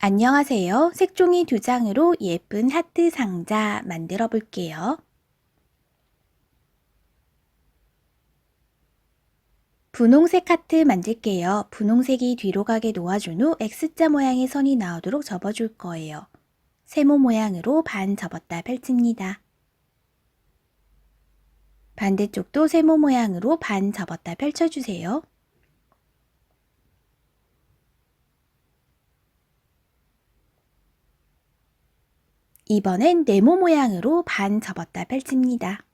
안녕하세요. 색종이 두 장으로 예쁜 하트 상자 만들어 볼게요. 분홍색 하트 만들게요. 분홍색이 뒤로 가게 놓아준 후 X자 모양의 선이 나오도록 접어줄 거예요. 세모 모양으로 반 접었다 펼칩니다. 반대쪽도 세모 모양으로 반 접었다 펼쳐주세요. 이번엔 네모 모양으로 반 접었다 펼칩니다.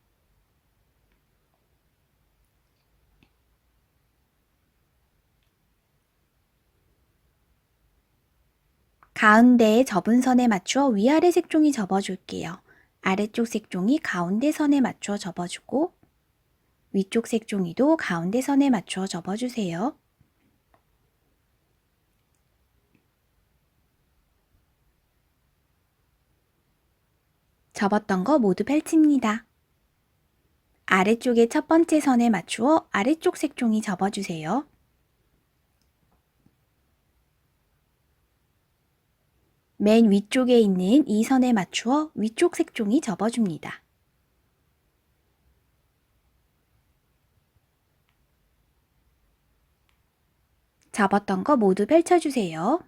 가운데에 접은 선에 맞추어 위아래 색종이 접어줄게요. 아래쪽 색종이 가운데 선에 맞추어 접어주고 위쪽 색종이도 가운데 선에 맞추어 접어주세요. 접었던 거 모두 펼칩니다. 아래쪽에 첫 번째 선에 맞추어 아래쪽 색종이 접어주세요. 맨 위쪽에 있는 이 선에 맞추어 위쪽 색종이 접어줍니다. 접었던 거 모두 펼쳐주세요.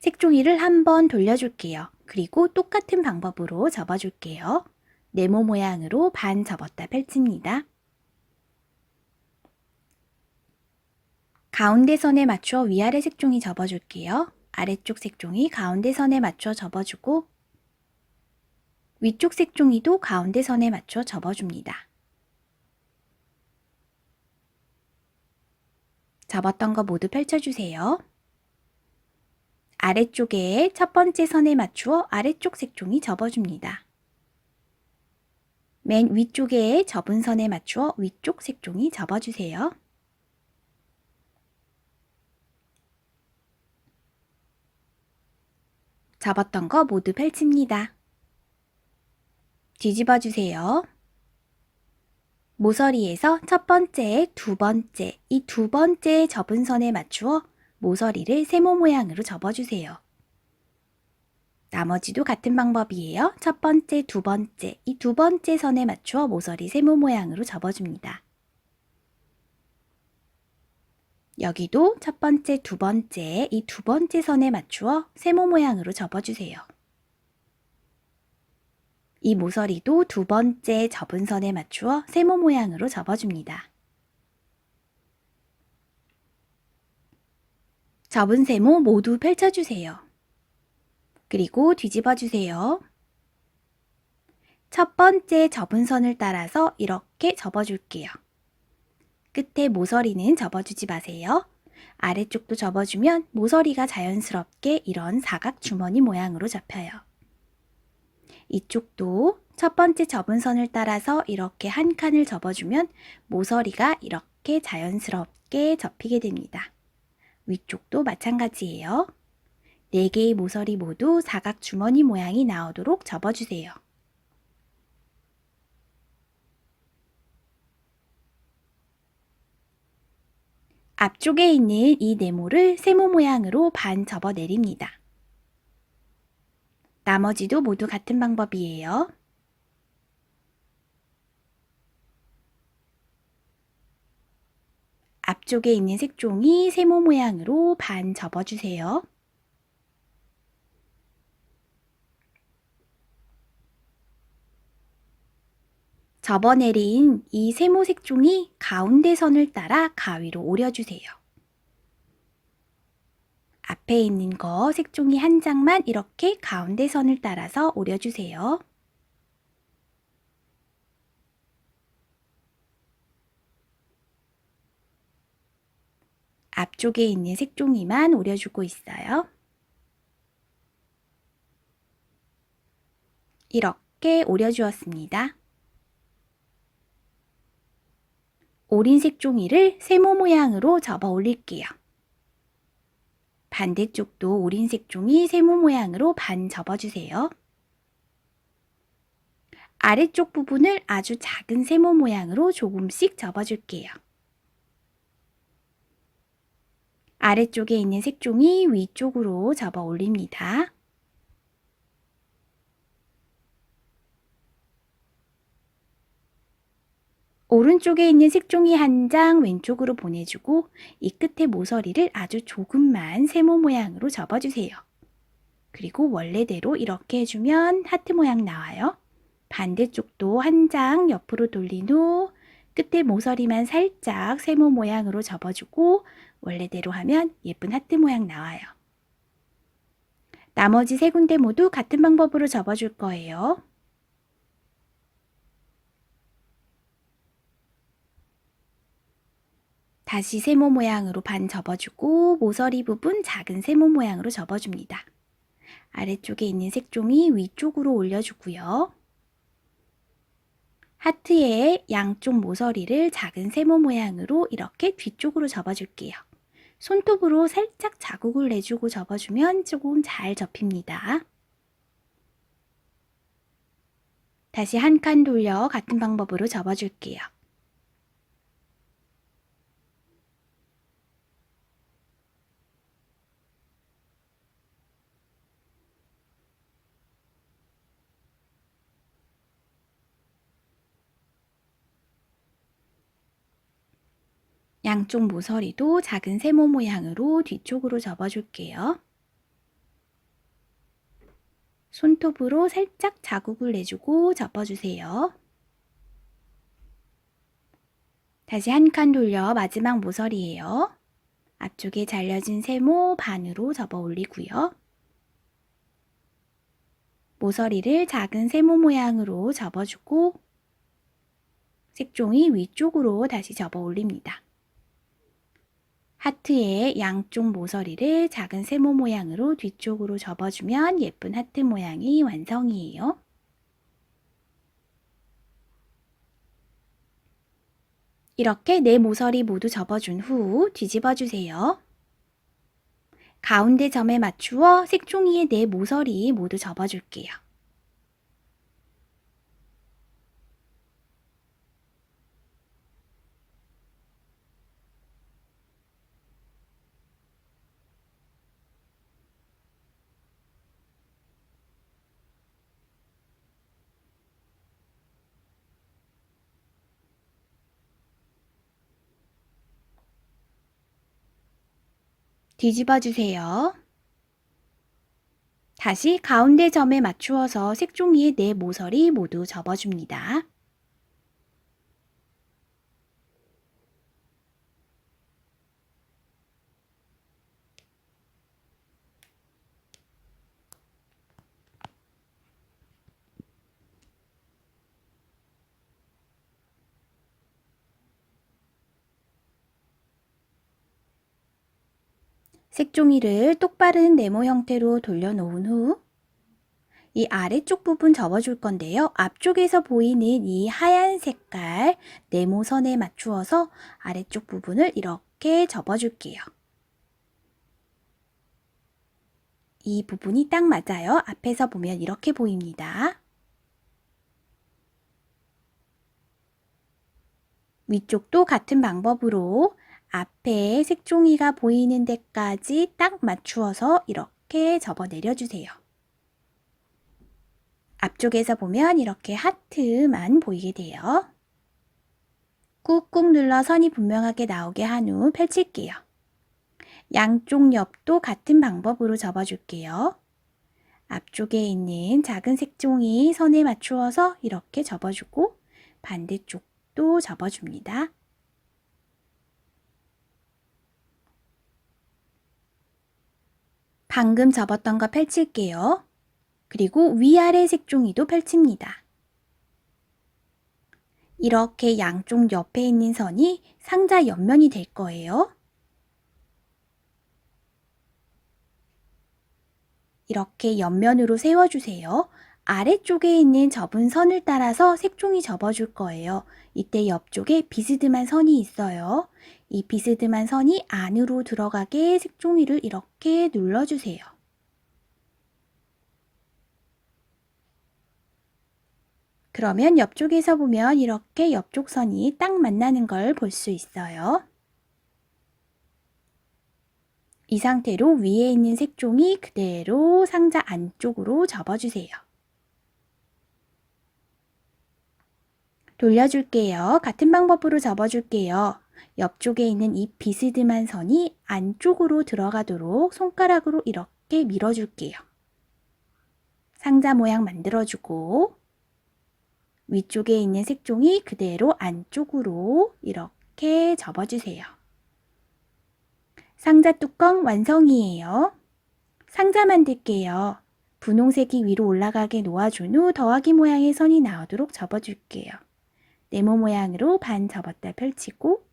색종이를 한번 돌려줄게요. 그리고 똑같은 방법으로 접어줄게요. 네모 모양으로 반 접었다 펼칩니다. 가운데 선에 맞춰 위아래 색종이 접어줄게요. 아래쪽 색종이 가운데 선에 맞춰 접어주고 위쪽 색종이도 가운데 선에 맞춰 접어줍니다. 접었던 거 모두 펼쳐주세요. 아래쪽에 첫 번째 선에 맞추어 아래쪽 색종이 접어줍니다. 맨 위쪽에 접은 선에 맞추어 위쪽 색종이 접어주세요. 접었던 거 모두 펼칩니다. 뒤집어 주세요. 모서리에서 첫 번째, 두 번째, 이 두 번째 접은 선에 맞추어 모서리를 세모 모양으로 접어주세요. 나머지도 같은 방법이에요. 첫 번째, 두 번째, 이 두 번째 선에 맞추어 모서리 세모 모양으로 접어줍니다. 여기도 첫 번째, 두 번째, 이 두 번째 선에 맞추어 세모 모양으로 접어주세요. 이 모서리도 두 번째 접은 선에 맞추어 세모 모양으로 접어줍니다. 접은 세모 모두 펼쳐주세요. 그리고 뒤집어 주세요. 첫 번째 접은 선을 따라서 이렇게 접어줄게요. 끝에 모서리는 접어주지 마세요. 아래쪽도 접어주면 모서리가 자연스럽게 이런 사각 주머니 모양으로 잡혀요. 이쪽도 첫 번째 접은 선을 따라서 이렇게 한 칸을 접어주면 모서리가 이렇게 자연스럽게 접히게 됩니다. 위쪽도 마찬가지예요. 4개의 모서리 모두 사각 주머니 모양이 나오도록 접어주세요. 앞쪽에 있는 이 네모를 세모 모양으로 반 접어 내립니다. 나머지도 모두 같은 방법이에요. 앞쪽에 있는 색종이 세모 모양으로 반 접어주세요. 접어내린 이 세모 색종이 가운데 선을 따라 가위로 오려주세요. 앞에 있는 거 색종이 한 장만 이렇게 가운데 선을 따라서 오려주세요. 앞쪽에 있는 색종이만 오려주고 있어요. 이렇게 오려주었습니다. 오린 색종이를 세모 모양으로 접어 올릴게요. 반대쪽도 오린 색종이 세모 모양으로 반 접어주세요. 아래쪽 부분을 아주 작은 세모 모양으로 조금씩 접어줄게요. 아래쪽에 있는 색종이 위쪽으로 접어 올립니다. 오른쪽에 있는 색종이 한 장 왼쪽으로 보내주고 이 끝에 모서리를 아주 조금만 세모 모양으로 접어주세요. 그리고 원래대로 이렇게 해주면 하트 모양 나와요. 반대쪽도 한 장 옆으로 돌린 후 끝에 모서리만 살짝 세모 모양으로 접어주고 원래대로 하면 예쁜 하트 모양 나와요. 나머지 세 군데 모두 같은 방법으로 접어줄 거예요. 다시 세모 모양으로 반 접어주고 모서리 부분 작은 세모 모양으로 접어줍니다. 아래쪽에 있는 색종이 위쪽으로 올려주고요. 하트의 양쪽 모서리를 작은 세모 모양으로 이렇게 뒤쪽으로 접어줄게요. 손톱으로 살짝 자국을 내주고 접어주면 조금 잘 접힙니다. 다시 한 칸 돌려 같은 방법으로 접어줄게요. 양쪽 모서리도 작은 세모 모양으로 뒤쪽으로 접어줄게요. 손톱으로 살짝 자국을 내주고 접어주세요. 다시 한 칸 돌려 마지막 모서리예요. 앞쪽에 잘려진 세모 반으로 접어 올리고요. 모서리를 작은 세모 모양으로 접어주고 색종이 위쪽으로 다시 접어 올립니다. 하트의 양쪽 모서리를 작은 세모 모양으로 뒤쪽으로 접어주면 예쁜 하트 모양이 완성이에요. 이렇게 네 모서리 모두 접어준 후 뒤집어 주세요. 가운데 점에 맞추어 색종이의 네 모서리 모두 접어줄게요. 뒤집어 주세요. 다시 가운데 점에 맞추어서 색종이의 네 모서리 모두 접어줍니다. 색종이를 똑바른 네모 형태로 돌려놓은 후 이 아래쪽 부분 접어줄 건데요. 앞쪽에서 보이는 이 하얀 색깔 네모선에 맞추어서 아래쪽 부분을 이렇게 접어줄게요. 이 부분이 딱 맞아요. 앞에서 보면 이렇게 보입니다. 위쪽도 같은 방법으로 앞에 색종이가 보이는 데까지 딱 맞추어서 이렇게 접어 내려주세요. 앞쪽에서 보면 이렇게 하트만 보이게 돼요. 꾹꾹 눌러 선이 분명하게 나오게 한 후 펼칠게요. 양쪽 옆도 같은 방법으로 접어줄게요. 앞쪽에 있는 작은 색종이 선에 맞추어서 이렇게 접어주고 반대쪽도 접어줍니다. 방금 접었던 거 펼칠게요. 그리고 위아래 색종이도 펼칩니다. 이렇게 양쪽 옆에 있는 선이 상자 옆면이 될 거예요. 이렇게 옆면으로 세워주세요. 아래쪽에 있는 접은 선을 따라서 색종이 접어줄 거예요. 이때 옆쪽에 비스듬한 선이 있어요. 이 비스듬한 선이 안으로 들어가게 색종이를 이렇게 눌러주세요. 그러면 옆쪽에서 보면 이렇게 옆쪽 선이 딱 만나는 걸 볼 수 있어요. 이 상태로 위에 있는 색종이 그대로 상자 안쪽으로 접어주세요. 돌려줄게요. 같은 방법으로 접어줄게요. 옆쪽에 있는 이 비스듬한 선이 안쪽으로 들어가도록 손가락으로 이렇게 밀어줄게요. 상자 모양 만들어주고 위쪽에 있는 색종이 그대로 안쪽으로 이렇게 접어주세요. 상자 뚜껑 완성이에요. 상자 만들게요. 분홍색이 위로 올라가게 놓아준 후 더하기 모양의 선이 나오도록 접어줄게요. 네모 모양으로 반 접었다 펼치고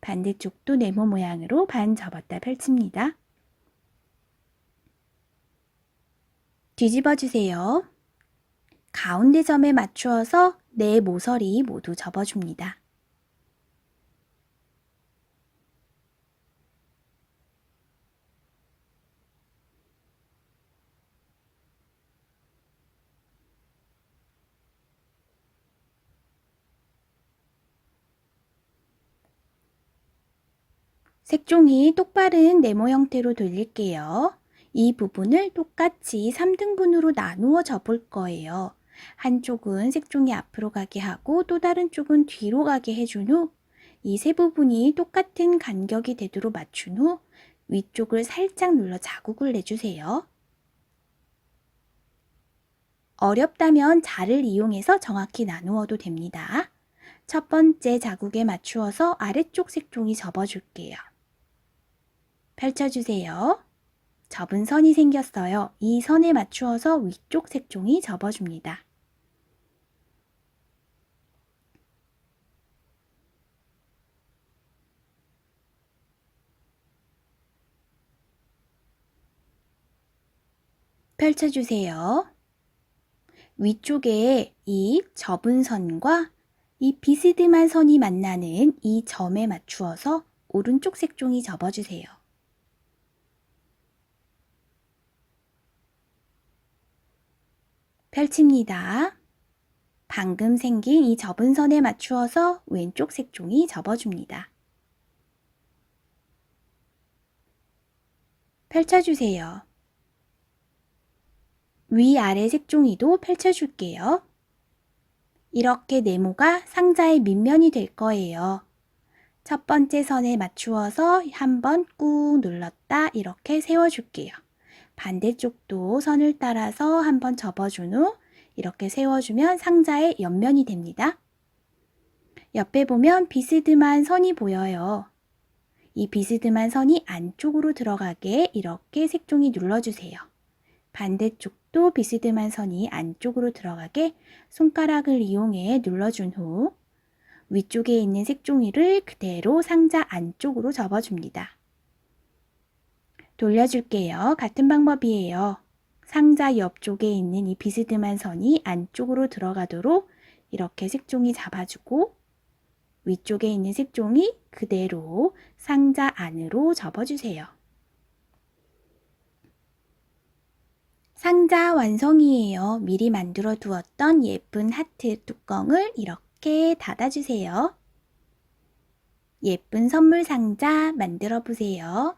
반대쪽도 네모 모양으로 반 접었다 펼칩니다. 뒤집어 주세요. 가운데 점에 맞추어서 네 모서리 모두 접어줍니다. 색종이 똑바른 네모 형태로 돌릴게요. 이 부분을 똑같이 3등분으로 나누어 접을 거예요. 한쪽은 색종이 앞으로 가게 하고 또 다른 쪽은 뒤로 가게 해준 후 이 세 부분이 똑같은 간격이 되도록 맞춘 후 위쪽을 살짝 눌러 자국을 내주세요. 어렵다면 자를 이용해서 정확히 나누어도 됩니다. 첫 번째 자국에 맞추어서 아래쪽 색종이 접어줄게요. 펼쳐주세요. 접은 선이 생겼어요. 이 선에 맞추어서 위쪽 색종이 접어줍니다. 펼쳐주세요. 위쪽에 이 접은 선과 이 비스듬한 선이 만나는 이 점에 맞추어서 오른쪽 색종이 접어주세요. 펼칩니다. 방금 생긴 이 접은 선에 맞추어서 왼쪽 색종이 접어줍니다. 펼쳐주세요. 위아래 색종이도 펼쳐줄게요. 이렇게 네모가 상자의 밑면이 될 거예요. 첫 번째 선에 맞추어서 한번 꾹 눌렀다 이렇게 세워줄게요. 반대쪽도 선을 따라서 한번 접어준 후 이렇게 세워주면 상자의 옆면이 됩니다. 옆에 보면 비스듬한 선이 보여요. 이 비스듬한 선이 안쪽으로 들어가게 이렇게 색종이 눌러주세요. 반대쪽도 비스듬한 선이 안쪽으로 들어가게 손가락을 이용해 눌러준 후 위쪽에 있는 색종이를 그대로 상자 안쪽으로 접어줍니다. 돌려줄게요. 같은 방법이에요. 상자 옆쪽에 있는 이 비스듬한 선이 안쪽으로 들어가도록 이렇게 색종이 잡아주고 위쪽에 있는 색종이 그대로 상자 안으로 접어주세요. 상자 완성이에요. 미리 만들어 두었던 예쁜 하트 뚜껑을 이렇게 닫아주세요. 예쁜 선물 상자 만들어 보세요.